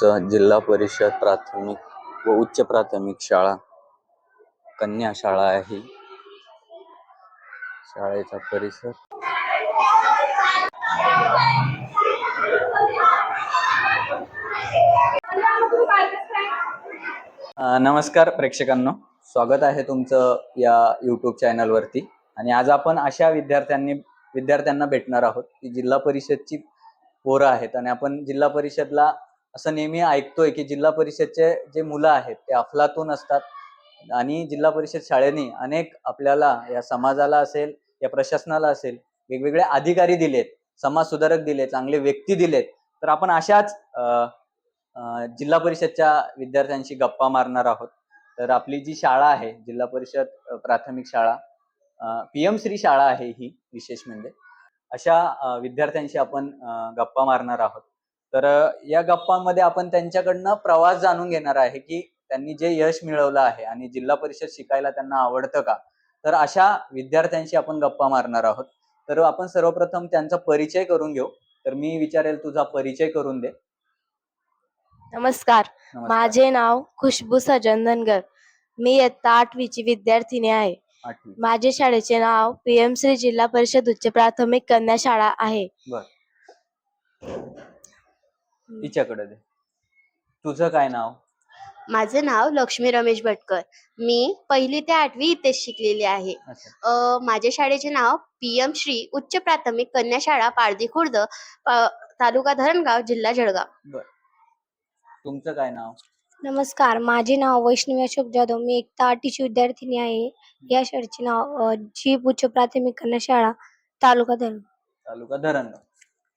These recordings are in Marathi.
तुमचं जिल्हा परिषद प्राथमिक व उच्च प्राथमिक शाळा कन्या शाळा आहे. शाळेचा परिसर. नमस्कार प्रेक्षकांनो. स्वागत आहे तुमचं या यूट्यूब चॅनलवरती आणि आज आपण अशा विद्यार्थ्यांनी विद्यार्थ्यांना भेटणार आहोत की जिल्हा परिषदची पोरं आहेत आणि आपण जिल्हा परिषदला असं नेहमी ऐकतोय की जिल्हा परिषदचे जे मुलं आहेत ते अफलातून असतात. आणि जिल्हा परिषद शाळेने अनेक आपल्याला या समाजाला असेल या प्रशासनाला असेल वेगवेगळे अधिकारी दिलेत समाज सुधारक दिले चांगले व्यक्ती दिलेत. तर आपण अशाच जिल्हा परिषदच्या विद्यार्थ्यांशी गप्पा मारणार आहोत. तर आपली जी शाळा आहे जिल्हा परिषद प्राथमिक शाळा पीएम श्री शाळा आहे ही विशेष म्हणजे. अशा विद्यार्थ्यांशी आपण गप्पा मारणार आहोत. तर या गप्पांमध्ये आपण त्यांच्याकडनं प्रवास जाणून घेणार आहे की त्यांनी जे यश मिळवलं आहे आणि जिल्हा परिषद शिकायला त्यांना आवडतं का? तर अशा विद्यार्थ्यांशी आपण गप्पा मारणार आहोत. तर आपण सर्वप्रथम त्यांचा परिचय करून घेऊ. तर मी विचारेल तुझा परिचय करून दे. नमस्कार. नमस्कार. माझे नाव खुशबू सजन धनगर मी इयत्ता आठवीची विद्यार्थिनी आहे. माझे शाळेचे नाव पीएम श्री जिल्हा परिषद उच्च प्राथमिक कन्या शाळा आहे. बर. तिच्याकडे दे. तुझं काय नाव? माझं नाव लक्ष्मी रमेश भटकर. मी पहिली ते आठवी इथेच शिकलेली आहे. अच्छा. अ, माझ्या शाळेचे नाव पीएम श्री उच्च प्राथमिक कन्या शाळा पारधी खुर्द प- तालुका धरणगाव जिल्हा जळगाव. तुमचं काय नाव? नमस्कार माझे नाव वैष्णवी अशोक जाधव. मी एक आठवीची विद्यार्थिनी आहे. या शाळेचे नाव अ, जीप उच्च प्राथमिक कन्या शाळा तालुका धरण. तालुका धरणगाव.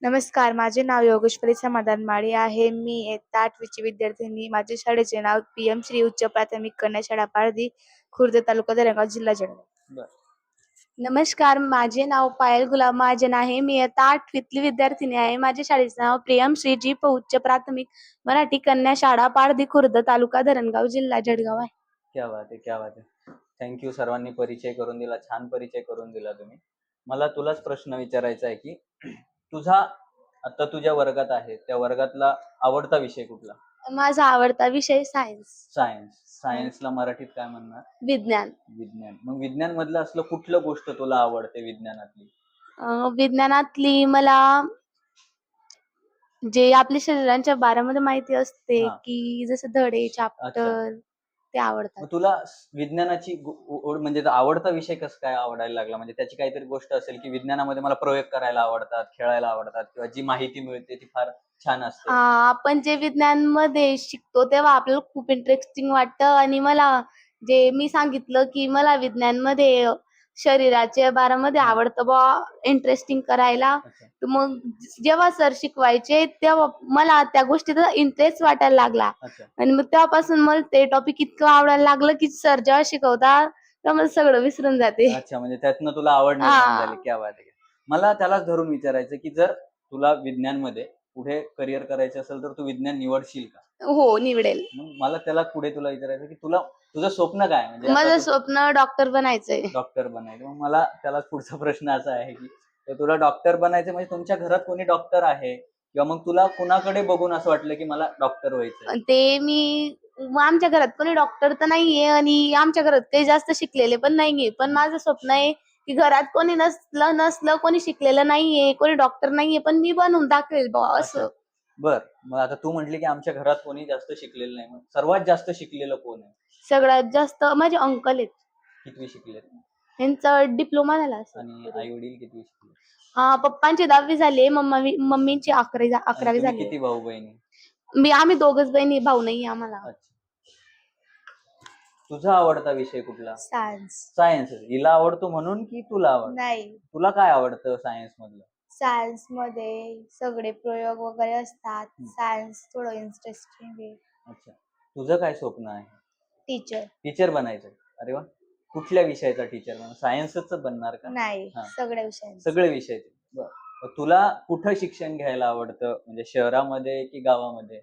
नमस्कार माझे नाव योगेश्वरी समाधान माळी आहे. मी इयत्ता आठवीची विद्यार्थिनी. माझ्या शाळेचे नाव पीएम श्री उच्च प्राथमिक कन्या शाळा पारधी खुर्द तालुका दरेगाव जिल्हा जळगाव. नमस्कार माझे नाव पायल गुलाब महाजन आहे. मी इयत्ता आठवीतली विद्यार्थिनी आहे. माझ्या शाळेचे नाव प्रियम श्री जी प उच्च प्राथमिक मराठी कन्या शाळा पारधी खुर्द तालुका धरणगाव जिल्हा जळगाव आहे. क्या बात आहे क्या बात आहे. थँक्यू सर्वांनी परिचय करून दिला छान परिचय करून दिला तुम्ही. मला तुलाच प्रश्न विचारायचा आहे की तुझा आता तुझ्या वर्गात आहे त्या वर्गातला आवडता विषय कुठला? माझा आवडता विषय सायन्स सायन्स सायन्सला मराठीत काय म्हणणार? विज्ञान. विज्ञान. मग विज्ञान मधलं असलं कुठलं गोष्ट तुला आवडते विज्ञानातली? अं, विज्ञानातली मला जे आपल्या शरीराच्या बारामध्ये माहिती असते हा. की जसं धडे चॅप्टर ते आवडतात. मग तुला विज्ञानाची गो- ओढ म्हणजे आवडता विषय कसं काय आवडायला लागला? म्हणजे त्याची काहीतरी गोष्ट असेल की विज्ञानामध्ये मला प्रयोग करायला आवडतात खेळायला आवडतात किंवा जी माहिती मिळते ती फार छान असते. आ, आपण जे विज्ञानमध्ये शिकतो तेव्हा आपल्याला खूप इंटरेस्टिंग वाटतं. आणि मला जे मी सांगितलं की मला विज्ञानमध्ये शरीराच्या बारामध्ये आवडतं बा इंटरेस्टिंग करायला. तर मग जेव्हा सर शिकवायचे तेव्हा मला त्या गोष्टीचा इंटरेस्ट वाटायला लागला. आणि मग तेव्हापासून मला ते टॉपिक इतकं आवडायला लागलं की सर जेव्हा शिकवतात तेव्हा मला सगळं विसरून जाते. अच्छा म्हणजे त्यातनं तुला आवड निर्माण. झाली क्या बात आहे. मला त्यालाच धरून विचारायचं की जर तुला विज्ञानमध्ये पुढे करिअर करायचे असेल तर तू विज्ञान निवडशील का? हो निवडेल. मग मला त्याला पुढे तुला विचारायचं की तुला तुझं स्वप्न काय म्हणजे आता माझं तू स्वप्न डॉक्टर बनायचंय. डॉक्टर बनायचं. मग मला त्याला पुढचा प्रश्न असा आहे की तर तुला डॉक्टर बनायचं म्हणजे तुमच्या घरात कोणी डॉक्टर आहे? किंवा मग तुला कुणाकडे बघून असं वाटलं की मला डॉक्टर व्हायचंय? ते मी म आमच्या घरात कोणी डॉक्टर तर नाहीये आणि आमच्या घरात काही जास्त शिकलेले पण नाहीये. पण माझं स्वप्न आहे की घरात कोणी नसलं नसलं कोणी शिकलेलं नाहीये कोणी डॉक्टर नाहीये पण मी बनवून दाखवेल बा असं. बर. मग आता तू म्हटली की आमच्या घरात कोणी जास्त शिकलेलं नाही. मग सर्वात जास्त शिकलेलं कोण आहे? सगळ्यात जास्त माझे अंकल आहेत. कितवी शिकलेत? त्यांचा डिप्लोमा झाला असेल. आणि आई वडील कितवी शिकले हा पप्पांची दहावी झाली मम्मी मम्मीची अकरावी आणि अकरावी तुम्ही झाली. किती भाऊ बहिणी? मी आम्ही दोघच बहिणी भाऊ नाही आम्हाला. अच्छा. तुझा आवडता विषय कुठला? सायन्स सायन्स हिला आवडतो म्हणून की तुला आवडतो? नाही. तुला काय आवडतं सायन्स मधलं? सायन्समध्ये सगळे प्रयोग वगैरे असतात. सायन्स थोडं इंटरेस्टिंग आहे. अच्छा. तुझं काय स्वप्न आहे? टीचर टीचर बनायचं अरे वा. कुठल्या विषयाचा टीचर बनणार? सायन्सच बनणार का? नाही. हा. सगळ्या विषयांचे. सगळे विषय बर. मग तुला कुठं शिक्षण घ्यायला आवडतं? म्हणजे शहरामध्ये की गावामध्ये?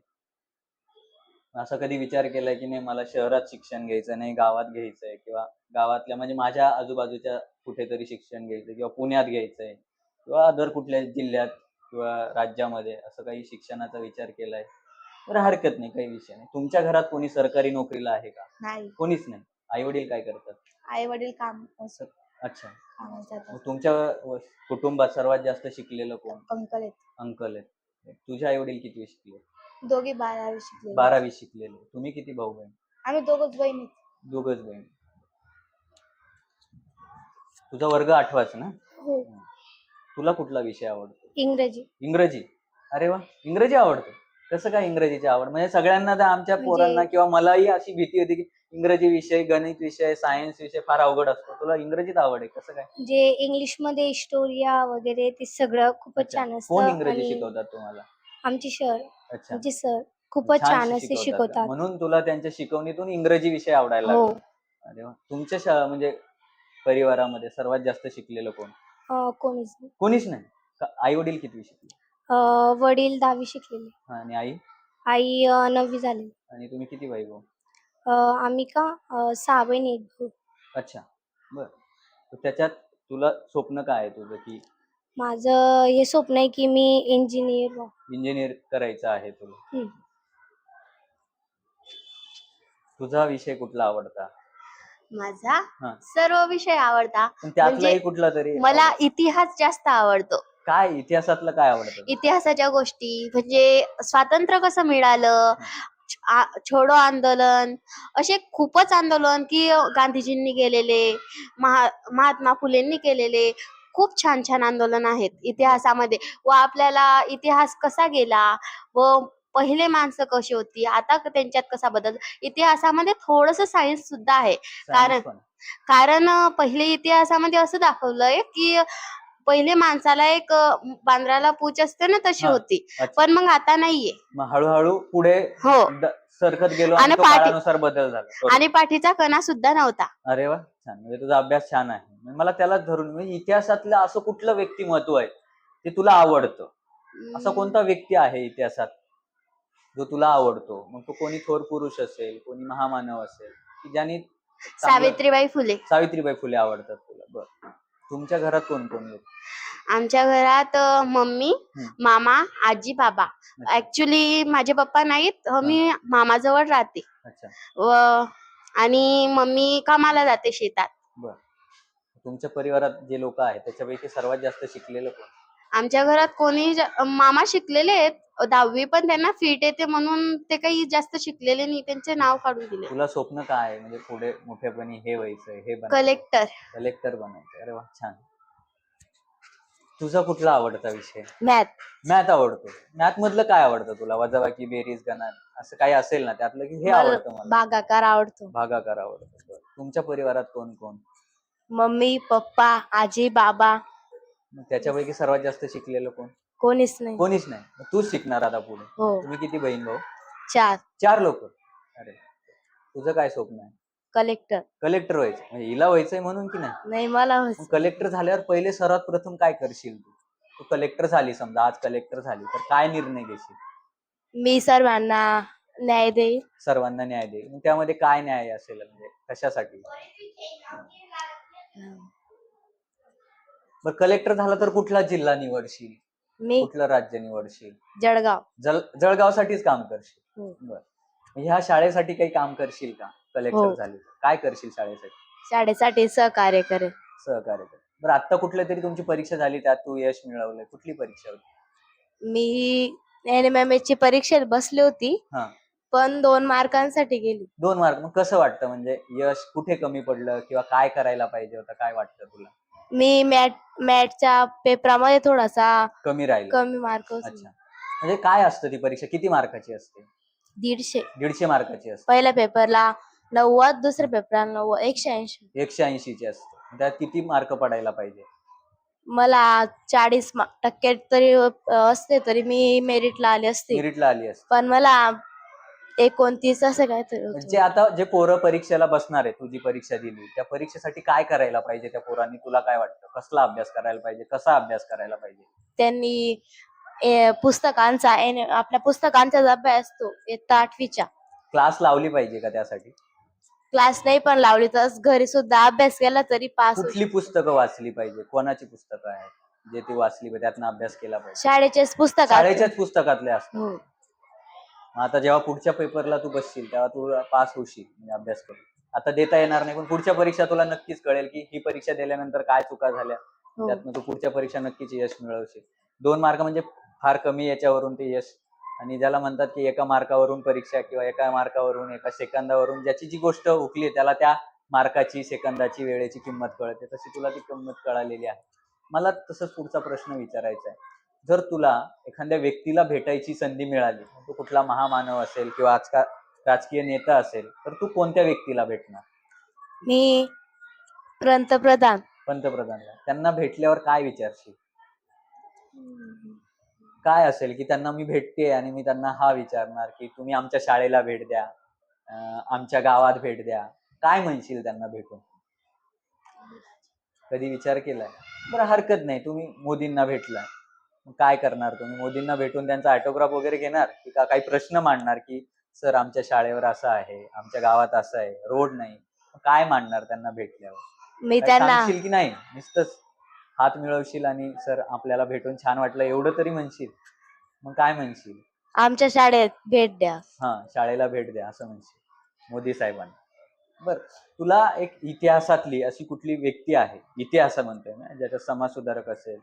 असा कधी विचार केलाय की नाही मला शहरात शिक्षण घ्यायचं नाही गावात घ्यायचंय किंवा गावातल्या म्हणजे माझ्या आजूबाजूच्या कुठेतरी शिक्षण घ्यायचं किंवा पुण्यात घ्यायचंय? किंवा अदर कुठल्या जिल्ह्यात किंवा राज्यामध्ये असं काही शिक्षणाचा विचार केलाय बरं हरकत नाही काही विषय नाही. तुमच्या घरात कोणी सरकारी नोकरीला आहे का? नाही. कोणीच नाही. आई वडील काय करतात? आई वडील काम असं अच्छा. कामाला जातात. मग तुमच्या व- कुटुंबात सर्वात जास्त शिकलेलं कोण? अंकल आहेत. अंकल आहेत. तुझे आई वडील किती शिकले? दोघे बारावी शिकले बारावी शिकलेले. तुम्ही किती भाऊ बहीण आम्ही दोघच बहिणी दोघच बहीण. तुझा वर्ग आठवाच ना? हो. तुला कुठला विषय आवडतो? इंग्रजी. इंग्रजी? अरे वा इंग्रजी आवडतं. कसं काय इंग्रजीची आवड? म्हणजे सगळ्यांना तर आमच्या म्हणजे- पोरांना किंवा मलाही अशी भीती होती की इंग्रजी विषय गणित विषय सायन्स विषय फार अवघड असतो. तुला इंग्रजीत आवड आहे कसं काय? जे इंग्लिशमध्ये हिस्टोरिया वगैरे ते सगळं खूपच. छान कोण असतं इंग्रजी आणि शिकवतात तुम्हाला? आमचे सर अच्छा. आमचे सर खूपच छान असे? शिकवतात. म्हणून तुला त्यांच्या शिकवणीतून इंग्रजी विषय आवडायला हो. लागला. अरे वा. तुमच्या शा म्हणजे परिवारामध्ये सर्वात जास्त शिकलेलं कोण? अं, कोणीच नाही. कोणीच नाही? आई वडील किती शिकले? अं, वडील दहावी शिकलेले. आणि आई? आई अं, नववी झाली आणि तुम्ही किती भाई भाऊ अं, आम्ही का अं, सहा बहिणी एक भाऊ. अच्छा बर. तर त्याच्यात तुला स्वप्न काय आहे तुझं की माझं हे स्वप्न आहे की मी इंजिनियर इंजिनियर करायचं आहे तुला. हम्म. तुझा विषय कुठला आवडता? माझा हा. सर्व विषय आवडता पण त्यातलाही म्हणजे कुठला तरी मला इतिहास जास्त आवडतो काय इतिहासातलं काय आवडतं? इतिहासाच्या गोष्टी म्हणजे स्वातंत्र्य कसं मिळालं आ- छोडो आंदोलन असे खूपच आंदोलन की गांधीजींनी केलेले महा महात्मा फुलेंनी केलेले खूप छान छान आंदोलन आहेत इतिहासामध्ये व आपल्याला इतिहास कसा गेला व पहिले माणसं कशी होती? आता क- त्यांच्यात कसा बदल? इतिहासामध्ये थोडस सायन्स सुद्धा आहे. कारण-. कारण पहिले इतिहासामध्ये असं दाखवलंय की पहिले माणसाला एक बांद्राला पूच असते ना तशी. होती. पण मग आता नाहीये. हळूहळू पुढे हो. सरकत गेलो आणि आणि तो पाठी- काळानुसार बदल झाला. आणि पाठीचा कणा सुद्धा नव्हता. अरे वा छान. म्हणजे तुझा अभ्यास छान आहे. मला त्यालाच धरून म्हणजे इतिहासातलं असं कुठलं व्यक्तिमत्व आहे ते तुला आवडतं? असा कोणता व्यक्ती आहे इतिहासात? जो तुला आवडतो. मग तो कोणी थोर पुरुष असेल कोणी महामानव असेल की ज्यांनी सावित्रीबाई फुले. सावित्रीबाई फुले आवडतात तुला. बर. तुमच्या घरात कोण कोण लोक? आमच्या घरात अं, मम्मी हम्म. मामा आजी बाबा. ऍक्च्युली माझे पप्पा नाहीत अं, मी मामाजवळ राहते. अच्छा. व आणि मम्मी कामाला जाते शेतात. बर. तुमच्या परिवारात जे लोक आहेत त्याच्यापैकी सर्वात जास्त शिकलेलं कोण? आमच्या घरात कोणी मामा शिकलेले आहेत. दहावी पण त्यांना फीट येते म्हणून ते काही जास्त शिकलेले नाही. त्यांचे नाव काढून दिले. तुला स्वप्न काय? आहे म्हणजे पुढे मोठेपणी हे व्हायचंय हे बनायचं कलेक्टर कलेक्टर बनायचं अरे वा छान. तुझा कुठला आवडता विषय? मॅथ मॅथ आवडतो. मॅथ मधलं काय आवडतं तुला? वजाबाकी बेरीज गणन? असं काही असेल ना त्यातलं की हे आवडतं मला? भागाकार आवडतो. भागाकार आवडतो. बरं. तुमच्या परिवारात कोण कोण? मम्मी पप्पा आजी बाबा. मग त्याच्यापैकी सर्वात जास्त शिकलेलं कोण? कोणीच नाही. कोणीच नाही. मग तूच शिकणार आता पुढे. हो. तुम्ही किती बहीण भाऊ? चार. चार लोक? अरे. तुझं काय स्वप्न आहे? कलेक्टर. कलेक्टर व्हायचं. म्हणजे हिला व्हायचंय म्हणून की नाही? नाही मला मग कलेक्टर झाल्यावर पहिले सर्वात प्रथम काय करशील तू? तू कलेक्टर झाली समजा आज कलेक्टर झाली तर काय निर्णय घेशील? मी सर्वांना न्याय देईल. सर्वांना न्याय देईल. मग त्यामध्ये काय न्याय असेल? म्हणजे कशासाठी? बरं कलेक्टर झाला तर कुठला जिल्हा निवडशील? मी कुठलं राज्य निवडशील? जळगाव. जळ जळगावसाठीच काम करशील. हो. बर. ह्या शाळेसाठी काही काम करशील का? कलेक्टर हो. झाली तर? काय करशील शाळेसाठी? शाळेसाठी सहकार्य करेल सहकार्य कर बरं आता कुठल्या तरी तुमची परीक्षा झाली त्यात तू यश मिळवलंय. कुठली परीक्षा होती? मी एन एम ची परीक्षेत बसली होती हा. पण दोन मार्कांसाठी गेली. दोन मार्क. मग कसं वाटतं? म्हणजे यश कुठे कमी पडलं किंवा काय करायला पाहिजे होतं? काय वाटतं तुला? मी मॅट मॅटच्या पेपरामध्ये थोडासा कमी राहिलं. कमी मार्क अच्छा. म्हणजे काय असतं ती परीक्षा? किती मार्काची असते? दीडशे. दीडशे मार्काची असते. पहिल्या पेपरला नव्वद दुसऱ्या पेपरला नव्वद एकशे ऐंशी. एकशे ऐंशीची असते. त्यात किती मार्क पडायला पाहिजे? मला चाळीस टक्के तरी असते तरी मी मेरिटला आले असते. मेरिटला आली असते. पण मला एकोणतीस असं होतं. म्हणजे आता जे पोरं परीक्षेला बसणार आहे तू जी परीक्षा दिली त्या परीक्षेसाठी काय करायला पाहिजे त्या पोरांनी? तुला काय वाटतं? कसला अभ्यास करायला पाहिजे? कसा अभ्यास करायला पाहिजे? त्यांनी ए, पुस्तकांचा एन- आपल्या पुस्तकांचा जो अभ्यास असतो इयत्ता आठवीच्या. क्लास लावली पाहिजे का त्यासाठी? क्लास नाही पण लावली तर घरी सुद्धा अभ्यास केला तरी पास कुठली पुस्तकं वाचली पाहिजे? कोणाची पुस्तकं आहेत? जे ती वाचली पाहिजे त्यातनं अभ्यास केला पाहिजे. शाळेचेच पुस्तक शाळेच्याच पुस्तकातले असतात. हो. मग आता जेव्हा पुढच्या पेपरला तू बसशील तेव्हा तू पास होशील म्हणजे अभ्यास करून. आता देता येणार नाही पण पुढच्या परीक्षा तुला नक्कीच कळेल की ही परीक्षा दिल्यानंतर काय चुका झाल्या. हो. त्यातनं तू पुढच्या परीक्षा नक्कीच यश मिळवशील. दोन मार्क म्हणजे फार कमी याच्यावरून ते यश. आणि ज्याला म्हणतात की एका मार्कावरून परीक्षा किंवा एका मार्कावरून एका सेकंदावरून ज्याची जी गोष्ट हुकली त्याला त्या मार्काची सेकंदाची वेळेची किंमत कळते. तशी तुला ती किंमत कळालेली आहे. मला तसंच पुढचा प्रश्न विचारायचा आहे. जर तुला एखाद्या व्यक्तीला भेटायची संधी मिळाली तो कुठला महामानव असेल किंवा आजकाल राजकीय नेता असेल तर तू कोणत्या व्यक्तीला भेटणार? मी पंतप्रधान. पंतप्रधानला त्यांना भेटल्यावर काय विचारशील? काय असेल की त्यांना मी भेटते आणि मी त्यांना हा विचारणार की तुम्ही आमच्या शाळेला भेट द्या आमच्या गावात भेट द्या. काय म्हणशील त्यांना भेटून? कधी विचार केलाय? बरं हरकत नाही. तुम्ही मोदींना भेटलाय. मग काय करणार तुम्ही? मोदींना भेटून त्यांचा ऑटोग्राफ वगैरे घेणार? की का काही प्रश्न मांडणार की सर आमच्या शाळेवर असं आहे आमच्या गावात असं आहे रोड नाही. काय मांडणार त्यांना भेटल्यावर? मी त्यांना की नाही? नुसतंच हात मिळवशील आणि सर आपल्याला भेटून छान वाटलं एवढं तरी म्हणशील? मग काय म्हणशील? आमच्या शाळेत भेट द्या. हा शाळेला भेट द्या असं म्हणशील मोदी साहेबांना. बर तुला एक इतिहासातली अशी कुठली व्यक्ती आहे? इतिहास म्हणतोय ना ज्याचा समाज सुधारक असेल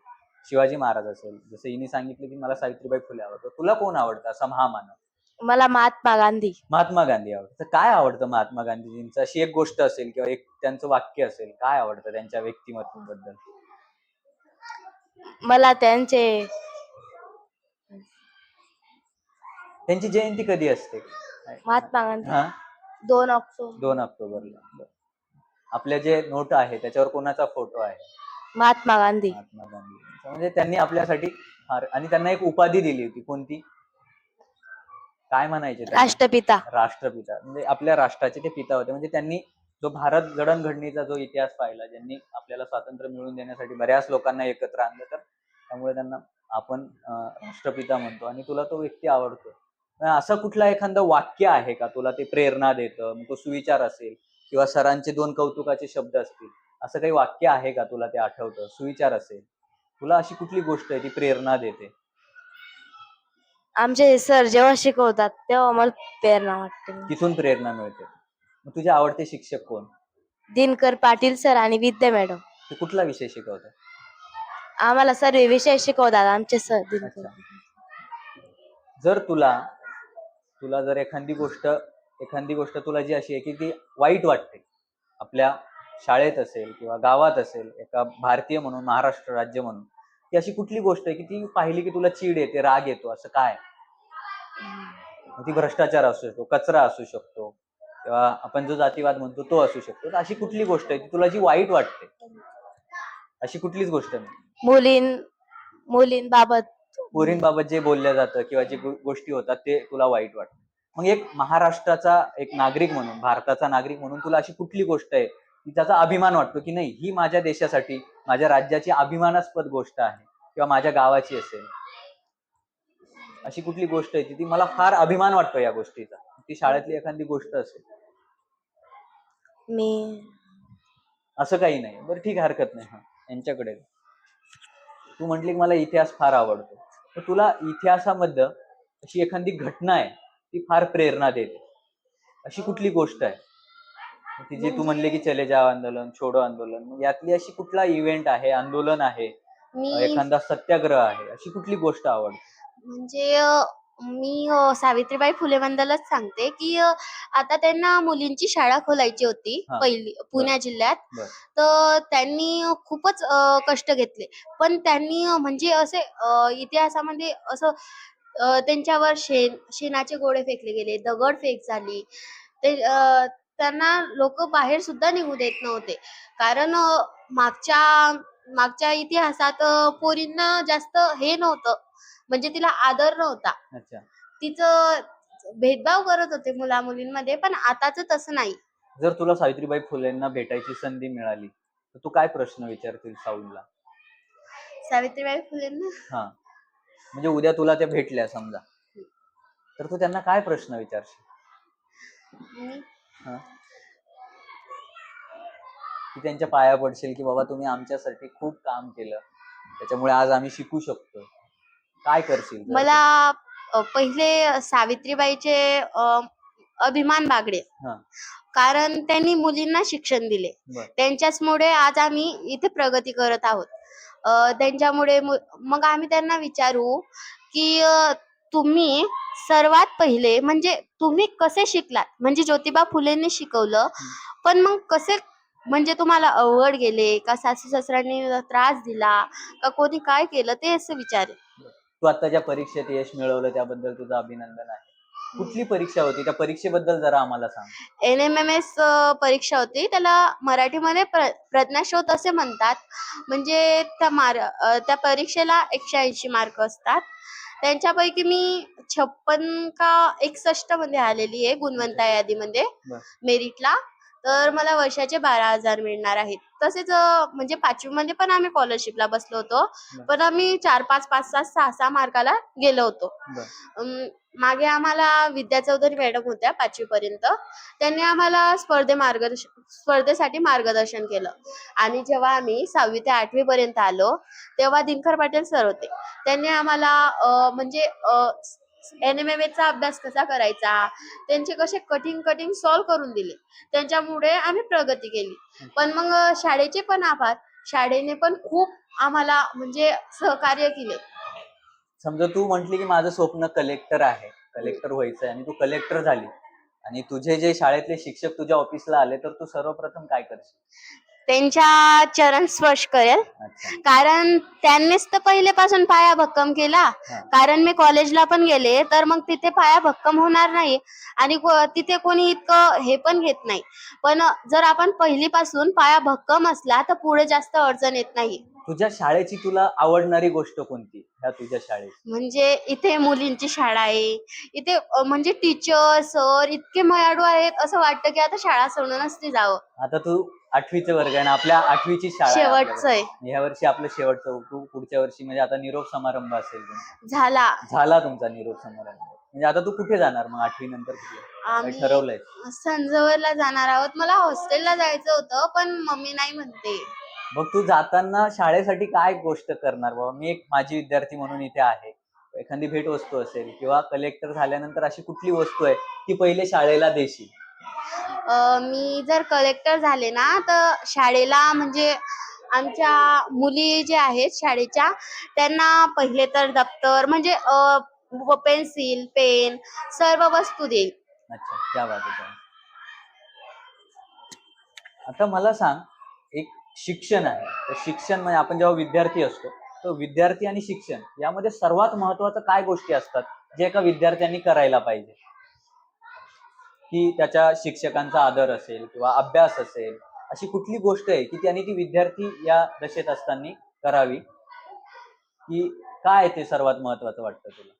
शिवाजी महाराज असेल. जसं हिने सांगितलं की मला सावित्रीबाई फुले आवडतं तुला कोण आवडतं? असा महामानव. मला महात्मा गांधी. महात्मा गांधी आवडतं. तर काय आवडतं महात्मा गांधीजींचं? अशी एक गोष्ट असेल किंवा एक त्यांचं वाक्य असेल काय आवडतं त्यांच्या व्यक्तिमत्वाबद्दल? मला त्यांचे त्यांची जयंती कधी असते? महात्मा गांधी. हा? दोन ऑक्टोबर. दोन ऑक्टोबरला. बरं. आपले जे नोट आहे त्याच्यावर कोणाचा फोटो आहे? महात्मा गांधी. महात्मा गांधी. म्हणजे त्यांनी आपल्यासाठी फार आणि त्यांना एक उपाधी दिली होती. कोणती? काय म्हणायचे त्यांना? राष्ट्रपिता. राष्ट्रपिता. म्हणजे आपल्या राष्ट्राचे ते पिता होते. म्हणजे त्यांनी जो भारत जडणघडणीचा जो इतिहास पाहिला ज्यांनी आपल्याला स्वातंत्र्य मिळवून देण्यासाठी बऱ्याच लोकांना एकत्र आणलं तर त्यामुळे त्यांना आपण अं, राष्ट्रपिता म्हणतो. आणि तुला तो व्यक्ती आवडतो. असं कुठला एखादं वाक्य आहे का? तुला ते प्रेरणा देतं मग तो सुविचार असेल किंवा सरांचे दोन कौतुकाचे शब्द असतील असं काही वाक्य आहे का तुला ते आठवतं? सुविचार असेल. तुला अशी कुठली गोष्ट आहे ती प्रेरणा देते? आमचे सर जेव्हा शिकवतात तेव्हा मला प्रेरणा वाटते. तिथून प्रेरणा मिळते. मग तुझे आवडते शिक्षक कोण? दिनकर पाटील सर आणि विद्या मॅडम. ते कुठला विषय शिकवतात? आम्हाला सर्व विषय शिकवतात आमचे सर दिनकर. जर तुला तुला जर एखादी गोष्ट एखादी गोष्ट तुला जी अशी आहे की ती वाईट वाटते आपल्या शाळेत असेल किंवा गावात असेल एका भारतीय म्हणून महाराष्ट्र राज्य म्हणून ती अशी कुठली गोष्ट आहे की ती पाहिली की तुला चीड येते राग येतो असं काय? ती भ्रष्टाचार असू शकतो कचरा असू शकतो किंवा आपण जो जातीवाद म्हणतो तो असू शकतो तर अशी कुठली गोष्ट आहे की तुला जी वाईट वाटते? अशी कुठलीच गोष्ट नाही. मुलीं मुलींबाबत. पोरींबाबत जे बोललं जातं किंवा जे गोष्टी होतात ते तुला वाईट वाटतं. मग एक महाराष्ट्राचा एक नागरिक म्हणून भारताचा नागरिक म्हणून तुला अशी कुठली गोष्ट आहे त्याचा अभिमान वाटतो की नाही ही माझ्या देशासाठी माझ्या राज्याची अभिमानास्पद गोष्ट आहे किंवा माझ्या गावाची असेल. अशी कुठली गोष्ट आहे ती मला फार अभिमान वाटतो या गोष्टीचा. ती शाळेतली एखादी गोष्ट असेल. मी असं काही नाही. बरं ठीक हरकत नाही. हा यांच्याकडे तू म्हटली की मला इतिहास फार आवडतो. तर तुला इतिहासामध्ये अशी एखादी घटना आहे ती फार प्रेरणा देते. अशी कुठली गोष्ट आहे? ती जी तू म्हणले की चले जाव आंदोलन छोडो आंदोलन. मग यातली अशी कुठला इव्हेंट आहे आंदोलन आहे? मी एखादा सत्याग्रह आहे अशी कुठली गोष्ट आवडते? म्हणजे अ, मी अ, सावित्रीबाई फुले बद्दलच सांगते की अ, आता त्यांना मुलींची शाळा खोलायची होती हा. पहिली पुणे जिल्ह्यात. बर. तर त्यांनी खूपच अ, कष्ट घेतले. पण त्यांनी अ, म्हणजे असे अ, इतिहासामध्ये असं अ, त्यांच्यावर शेण शेणाचे गोळे फेकले गेले दगड फेक झाली. ते अ, त्यांना लोक बाहेर सुद्धा निघू देत नव्हते. कारण मागच्या मागच्या इतिहासात पोरींना जास्त हे नव्हतं. म्हणजे तिला आदर नव्हता. अच्छा. तिचं भेदभाव करत होते मुला मुलींमध्ये पण आताच तसं नाही. जर तुला सावित्रीबाई फुलेंना भेटायची संधी मिळाली तर तू काय प्रश्न विचारतील साऊलला सावित्रीबाई फुलेंना? हा. म्हणजे उद्या तुला त्या भेटल्या समजा. तर तू त्यांना काय प्रश्न विचारशील? की त्यांच्या पाया पडशील की बाबा तुम्ही आमच्यासाठी खूप काम केलं. त्याच्यामुळे आज आम्ही शिकू शकतो. काय करशील मला अ, पहिले सावित्रीबाईचे अ, अभिमान बागडे. हा. कारण त्यांनी मुलींना शिक्षण दिले. बर. त्यांच्याचमुळे आज आम्ही इथे प्रगती करत आहोत. अ, त्यांच्यामुळे मु- मग आम्ही त्यांना विचारू की अ, तुम्ही सर्वात पहिले म्हणजे तुम्ही कसे शिकलात? म्हणजे ज्योतिबा फुलेंनी शिकवलं. पण मग कसे म्हणजे तुम्हाला अवघड गेले? का सासू सासऱ्यांनी त्रास दिला? का कोणी काय केलं? ते असं विचार. तू आता ज्या परीक्षेत यश मिळवलं त्याबद्दल तुझं अभिनंदन आहे. कुठली परीक्षा होती? त्या परीक्षेबद्दल जरा आम्हाला सांग. एन एम एम एस परीक्षा होती. त्याला मराठीमध्ये प्र प्रज्ञाशोध असे म्हणतात. म्हणजे त्या मार त्या परीक्षेला एकशे ऐंशी मार्क असतात. त्यांच्यापैकी मी छप्पन का एकसष्टमध्ये आलेली आहे गुणवंता यादीमध्ये बर. मेरिटला तर मला वर्षाचे बारा हजार मिळणार आहेत. तसेच म्हणजे पाचवी मध्ये पण आम्ही स्कॉलरशिपला बसलो होतो. पण आम्ही चार पाच पाच सात सहा सहा मार्काला गेलो होतो. मागे आम्हाला विद्या चौधरी मॅडम होत्या पाचवी पर्यंत त्यांनी आम्हाला स्पर्धे मार्गदर्शन स्पर्धेसाठी मार्गदर्शन केलं. आणि जेव्हा आम्ही सहावी ते आठवी पर्यंत आलो तेव्हा दिनकर पाटील सर होते. त्यांनी आम्हाला म्हणजे एन एम एम चा अभ्यास कसा करायचा? त्यांचे कसे कठीण कठीण सॉल्व करून दिले. त्यांच्यामुळे आम्ही प्रगती केली. पण मग शाळेचे पण आभार. शाळेने पण खूप आम्हाला म्हणजे सहकार्य केले. समजा तू म्हंटली की माझं स्वप्न कलेक्टर आहे. कलेक्टर व्हायचं आणि तू कलेक्टर झाली. आणि तुझे जे शाळेतले शिक्षक तुझ्या ऑफिसला आले तर तू सर्वप्रथम काय करशील? त्यांच्या चरण स्पर्श करेल. अच्छा. कारण त्यांनीच तर पहिलेपासून पाया भक्कम केला. हा. कारण मी कॉलेजला पण गेले तर मग तिथे पाया भक्कम होणार नाही आणि को- तिथे कोणी इतकं हे पण घेत नाही. पण जर आपण पहिलीपासून पाया भक्कम असला तर पुढे जास्त अडचण येत नाही. तुझ्या शाळेची तुला आवडणारी गोष्ट कोणती? ह्या तुझ्या शाळेत म्हणजे इथे मुलींची शाळा आहे. इथे अ, म्हणजे टीचर सर इतके मयाडू आहेत असं वाटतं की आता शाळा सोडूनच ती जावं. आता तू आठवीचे वर्ग आहे आपल्या आठवीची शाळा शेवटचं. आहे. ह्या वर्षी आपलं शेवटचं तू पुढच्या वर्षी म्हणजे आता निरोप समारंभ असेल तुमचा. झाला. झाला तुमचा निरोप समारंभ. म्हणजे आता तू कुठे जाणार मग आठवी नंतर कुठे? काय आम्ही ठरवलंय? संजवरला जाणार आहोत. मला हॉस्टेलला जायचं होतं पण मम्मी नाही म्हणते. मग तू जाताना शाळेसाठी काय गोष्ट करणार बाबा? मी एक माझी विद्यार्थी म्हणून इथे आहे. एखादी भेट वस्तू असेल किंवा कलेक्टर झाल्यानंतर अशी कुठली वस्तू आहे ती पहिले शाळेला देशील. मी जर कलेक्टर झाले ना तर शाळेला म्हणजे आमच्या मुली जे आहेत शाळेच्या त्यांना पहिले तर दप्तर म्हणजे पेन्सिल पेन सर्व वस्तू देईल. अच्छा क्या बात आता मला सांग एक शिक्षण आहे. तर शिक्षण म्हणजे आपण जेव्हा विद्यार्थी असतो तर विद्यार्थी आणि शिक्षण यामध्ये सर्वात महत्वाचं काय गोष्टी असतात जे एका विद्यार्थ्यांनी करायला पाहिजे? की त्याच्या शिक्षकांचा आदर असेल किंवा अभ्यास असेल अशी कुठली गोष्ट आहे की त्यांनी ती विद्यार्थी या दशेत असताना करावी? की काय ते सर्वात महत्वाचं वाटतं तुला?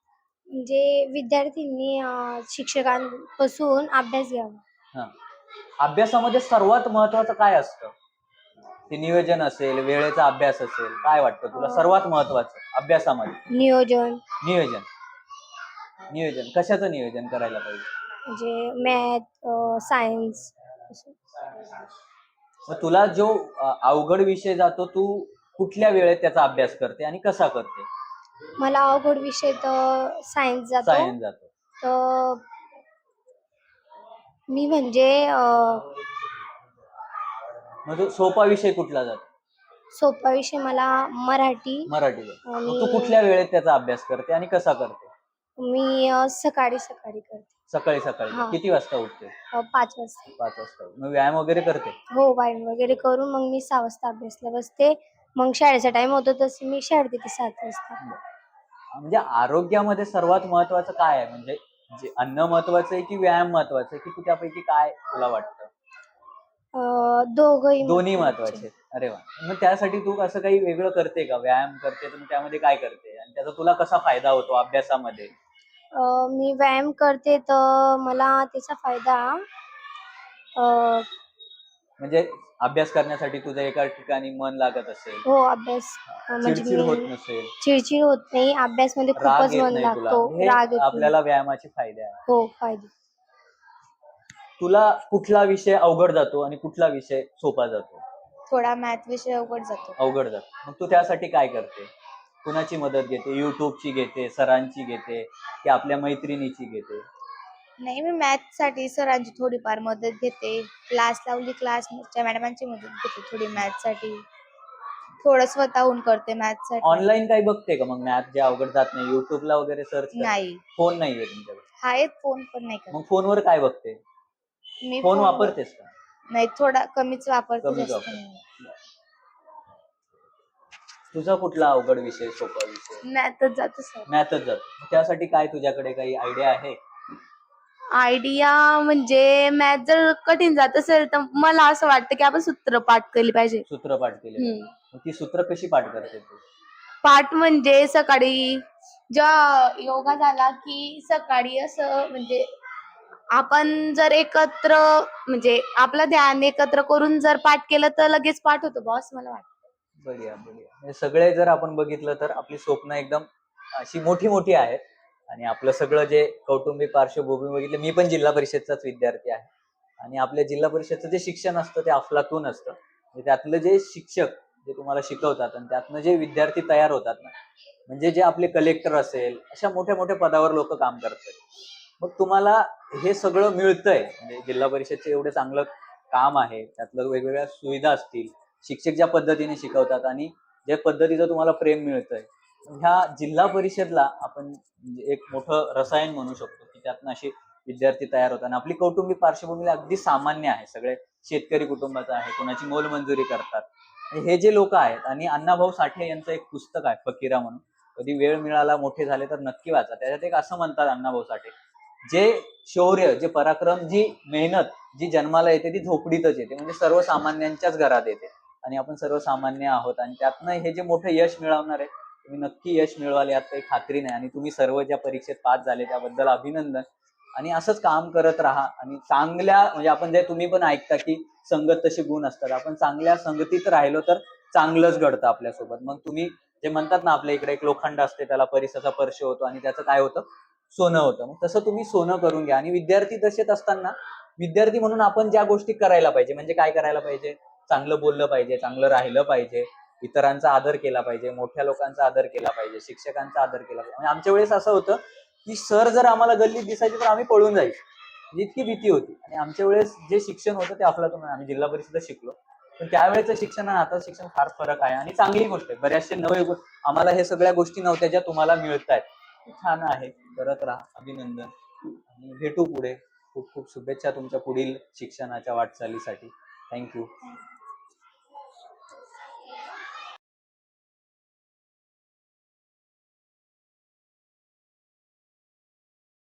म्हणजे विद्यार्थ्यांनी शिक्षकांपासून अभ्यास घ्यावा. हा. अभ्यासामध्ये सर्वात महत्वाचं काय असतं? ते नियोजन असेल वेळेचा अभ्यास असेल काय वाटतं तुला सर्वात महत्वाचं अभ्यासामध्ये? नियोजन. नियोजन. नियोजन. कशाचं नियोजन करायला पाहिजे? म्हणजे मॅथ सायन्स मग तुला जो अ, अवघड विषय जातो तू कुठल्या वेळेत त्याचा अभ्यास करते आणि कसा करते? मला अवघड विषय तर सायन्स जातो. सायन्स जातो. तर मी म्हणजे अं, मग तो सोपा विषय कुठला जातो? सोपा विषय मला मराठी मराठी जातो. मग आणि- तू कुठल्या वेळेत त्याचा अभ्यास करते आणि कसा करते? मी अं, सकाळी सकाळी करते. सकाळी सकाळी. किती वाजता उठते? अं, पाच वाजता. पाच वाजता. मग व्यायाम वगैरे करते? हो व्यायाम वगैरे करून मग मी सहा वाजता अभ्यासला बसते. मग शाळेचा टाइम होतो तसं मी शाळेत येते सात वाजता. म्हणजे आरोग्यामध्ये सर्वात महत्वाचं काय आहे? म्हणजे जे अन्न महत्वाचं आहे की व्यायाम महत्वाचं आहे? की तू त्यापैकी काय तुला वाटतं? अं, दोघंही दोन्ही. महत्त्वाचे. अरे वा. मग त्यासाठी तू असं काही वेगळं करते का? व्यायाम करते तर मग त्यामध्ये काय करते? आणि त्याचा तुला कसा फायदा होतो अभ्यासामध्ये? मी व्यायाम करते तर मला त्याचा फायदा अं, म्हणजे अभ्यास करण्यासाठी तुझं एका ठिकाणी मन लागत असेल. हो अभ्यास अं, म्हणजे चिडचिड होत मी नसेल. चिडचिड होत नाही अभ्यासमध्ये राग खूपच येत मन नाही तुला. लागतो हे राग येत नाही. आपल्याला व्यायामाचे फायदे आहे हो फायदे. तुला कुठला विषय अवघड जातो आणि कुठला विषय सोपा जातो? थोडा मॅथ विषय अवघड जातो. अवघड जातो. मग तू त्यासाठी काय करते? कुणाची मदत घेते? युट्यूबची घेते सरांची घेते की आपल्या मैत्रिणीची घेते? नाही मी मॅथसाठी सरांची थोडीफार मदत घेते. क्लास लावली क्लासच्या मॅडमांची मदत घेते थोडी मॅथसाठी. थोडं स्वतःहून करते मॅथसाठी. ऑनलाईन काही बघते का मग मॅथ जे अवघड जात नाही? युट्यूबला वगैरे सर्च नाही. फोन नाहीये तुमच्याकडे? आहेत फोन पण नाही करत. मग फोनवर काय बघते? मी फोन वापरतेस का? नाही थोडा कमीच वापरते कमी जास्त. नाही. तुझा कुठला अवघड विषय सोपा विषय? मॅथच जात सर. मॅथच जातो. त्यासाठी काय तुझ्याकडे काही आयडिया आहे? आयडिया म्हणजे मॅथ जर कठीण जात असेल तर मला असं वाटतं की आपण सूत्र पाठ केली पाहिजे. सूत्र पाठ केले हम्म. मग ती सूत्र कशी पाठ करते तू? पाठ म्हणजे सकाळी जेव्हा योगा झाला की सकाळी असं म्हणजे आपण जर एकत्र म्हणजे आपलं ध्यान एकत्र करून जर पाठ केलं तर लगेच पाठ होतो बॉस मला वाटतं. बढिया बढिया. सगळे जर आपण बघितलं तर आपली स्वप्न एकदम अशी मोठी मोठी आहेत. आणि आपलं सगळं जे कौटुंबिक पार्श्वभूमी बघितलं मी पण जिल्हा परिषदचाच विद्यार्थी आहे. आणि आपल्या जिल्हा परिषदचं जे शिक्षण असतं ते अफलातून असतं. म्हणजे त्यातलं जे शिक्षक जे तुम्हाला शिकवतात आणि त्यातनं जे विद्यार्थी तयार होतात ना म्हणजे जे आपले कलेक्टर असेल अशा मोठ्या मोठ्या पदावर लोक काम करतात. मग तुम्हाला हे सगळं मिळतंय. म्हणजे जिल्हा परिषदचे एवढं चांगलं काम आहे त्यातलं वेगवेगळ्या सुविधा असतील शिक्षक ज्या पद्धतीने शिकवतात आणि ज्या पद्धतीचं तुम्हाला प्रेम मिळतंय ह्या जिल्हा परिषदला आपण म्हणजे एक मोठं रसायन म्हणू शकतो की त्यातनं अशी विद्यार्थी तयार होतात. आणि आपली कौटुंबिक पार्श्वभूमी अगदी सामान्य आहे. सगळे शेतकरी कुटुंबाचं आहे कोणाची मोलमंजुरी करतात. हे जे लोक आहेत आणि अण्णाभाऊ साठे यांचं एक पुस्तक आहे फकीरा म्हणून. कधी वेळ मिळाला मोठे झाले तर नक्की वाचा. त्याच्यात एक असं म्हणतात अण्णाभाऊ साठे जे शौर्य जे पराक्रम जी मेहनत जी जन्माला येते ती झोपडीतच येते. म्हणजे सर्वसामान्यांच्याच घरात येते. आणि आपण सर्वसामान्य आहोत आणि त्यातनं हे जे मोठं यश मिळवणार आहे तुम्ही नक्की यश मिळवाल यात काही खात्री नाही. आणि तुम्ही सर्व ज्या परीक्षेत पास झाले त्याबद्दल अभिनंदन. आणि असंच काम करत राहा आणि चांगल्या म्हणजे आपण जे तुम्ही पण ऐकता की संगत तसे गुण असतात आपण चांगल्या संगतीत राहिलो तर चांगलंच घडतं आपल्यासोबत. मग तुम्ही जे म्हणतात ना आपल्या इकडे एक लोखंड असते त्याला परिसाचा स्पर्श होतो आणि त्याचं काय होतं? सोनं होतं. मग तसं तुम्ही सोनं करून घ्या. आणि विद्यार्थी दशेत असताना विद्यार्थी म्हणून आपण ज्या गोष्टी करायला पाहिजे म्हणजे काय करायला पाहिजे? चांगलं बोललं पाहिजे चांगलं राहिलं पाहिजे इतरांचा आदर केला पाहिजे मोठ्या लोकांचा आदर केला पाहिजे शिक्षकांचा आदर केला पाहिजे. म्हणजे आमच्या वेळेस असं होतं की सर जर आम्हाला गल्लीत दिसायची तर आम्ही पळून जायचो. म्हणजे इतकी भीती होती. आणि आमच्या वेळेस जे शिक्षण होतं ते अफलातून आम्ही जिल्हा परिषद शिकलो. पण त्यावेळेचं शिक्षण आणि आता शिक्षण फार फरक आहे आणि चांगली गोष्ट आहे. बऱ्याचशे नवे आम्हाला हे सगळ्या गोष्टी नव्हत्या ज्या तुम्हाला मिळत आहेत. छान आहे. करत राहा. अभिनंदन. आणि भेटू पुढे. खूप खूप शुभेच्छा तुमच्या पुढील शिक्षणाच्या वाटचालीसाठी. थँक्यू.